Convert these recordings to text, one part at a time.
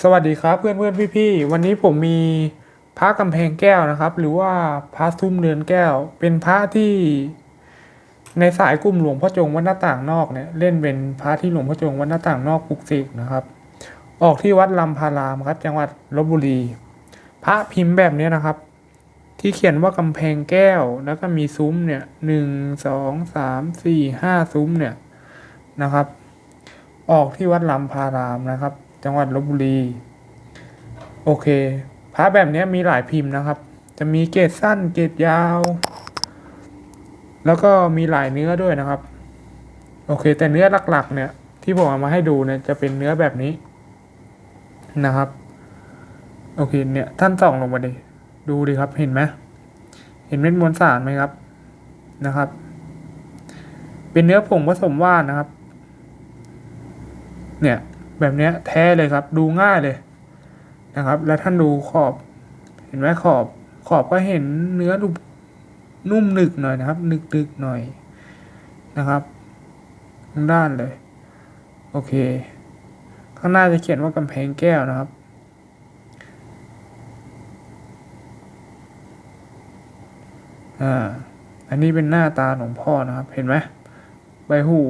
สวัสดีครับเพื่อนเพื่อนพี่พี่วันนี้ผมมีพระกำแพงแก้วนะครับ หรือว่าพระซุ้มเรือนแก้ว เป็นพระที่ ในสายกลุ่มหลวงพ่อจงวัดหน้าต่างนอกเนี่ยเล่นเป็นพระที่หลวงพ่อจงวัดหน้าต่างนอกปลุกเสกนะครับ ออกที่วัดลำพารามครับ จังหวัดลบบุรี พระพิมพ์แบบเนี้ยนะครับ ที่เขียนว่ากำแพงแก้วแล้วก็มีซุ้มเนี่ยหนึ่งสองสามสี่ห้าซุ้มเนี่ยนะครับ ออกที่วัดลำพารามนะครับ จังหวัดลบบุรี โอเคพระแบบนี้มีหลายพิมพ์นะครับ จะมีเกรดสั้นเกรดยาว แล้วก็มีหลายเนื้อด้วยนะครับ โอเค แต่เนื้อหลักๆ เนี่ย ที่ผมเอามาให้ดูเนี่ยจะเป็นเนื้อแบบนี้นะครับ โอเคเนี่ยท่านส่องลงมาดิดูดิครับเห็นไหมเห็นเม็ดมวลสารไหมครับนะครับ เป็นเนื้อผงผสมว่านนะครับ เนี่ย แบบเนี้ยแท้เลยครับ ดูง่ายเลยนะครับ แล้วท่านดูขอบ เห็นไหมขอบ ขอบก็เห็นเนื้อดูนุ่มหนึกหน่อยนะครับหนึกหนึกหน่อยนะครับทั้งด้านเลย โอเค ข้างหน้าจะเขียนว่ากำแพงแก้วนะครับอ่าอันนี้เป็นหน้าตาหลวงพ่อนะครับ เห็นไหมใบหู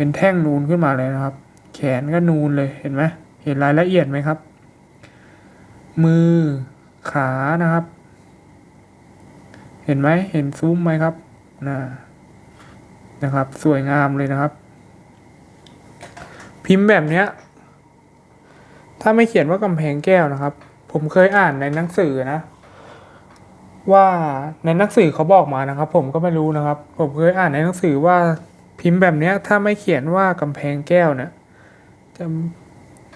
เป็นแท่งนูนขึ้นมาเลยนะครับ แขนก็นูนเลยเห็นไหมเห็นรายละเอียดไหมครับ มือขานะครับ เห็นไหมเห็นซุ้มไหมครับนะนะครับ สวยงามเลยนะครับ พิมพ์แบบเนี้ย ถ้าไม่เขียนว่ากำแพงแก้วนะครับ ผมเคยอ่านในหนังสือนะว่าในหนังสือเขาบอกมานะครับ ผมก็ไม่รู้นะครับ ผมเคยอ่านในหนังสือว่า พิมพ์แบบเนี้ยถ้าไม่เขียนว่ากำแพงแก้วเนี่ยจะ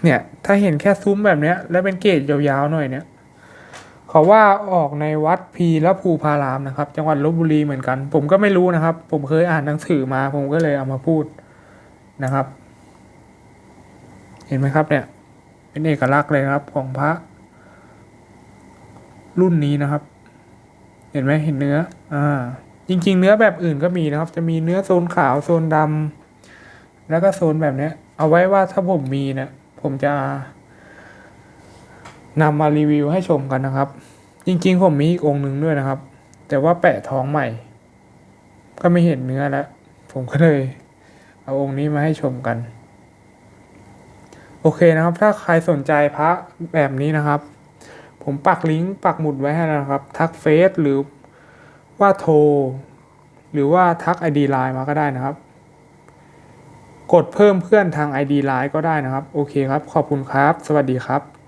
เนี่ยถ้าเห็นแค่ซุ้มแบบเนี้ย แล้วเป็นเกรดยาวๆหน่อยเนี่ยเขาว่าออกในวัดพีและภูพารามนะครับ จังหวัดลบบุรีเหมือนกัน ผมก็ไม่รู้นะครับ ผมเคยอ่านหนังสือมา ผมก็เลยเอามาพูดนะครับ เห็นไหมครับเนี่ย เป็นเอกลักษณ์เลยครับของพระ รุ่นนี้นะครับ เห็นไหมเห็นเนื้อ อ่า จริง ๆ เนื้อแบบอื่นก็มีนะครับ จะมีเนื้อโซนขาวโซนดำแล้วก็โซนแบบเนี้ย เอาไว้ว่าถ้าผมมีเนี่ยผมจะนำมารีวิวให้ชมกันนะครับ จริง ๆ ผมมีอีกองหนึ่งด้วยนะครับ แต่ว่าแปะท้องใหม่ ก็ไม่เห็นเนื้อแล้ว ผมก็เลย เอาองค์นี้มาให้ชมกัน โอเคนะครับ ถ้าใครสนใจพระแบบนี้นะครับ ผมปักลิงก์ปักหมุดไว้ให้แล้วนะครับ ทักเฟซหรือ ว่าโทร หรือว่าทัก ID Line มาก็ได้นะครับ กดเพิ่มเพื่อนทาง ID Line ก็ได้นะครับ โอเคครับ ขอบคุณครับ สวัสดีครับ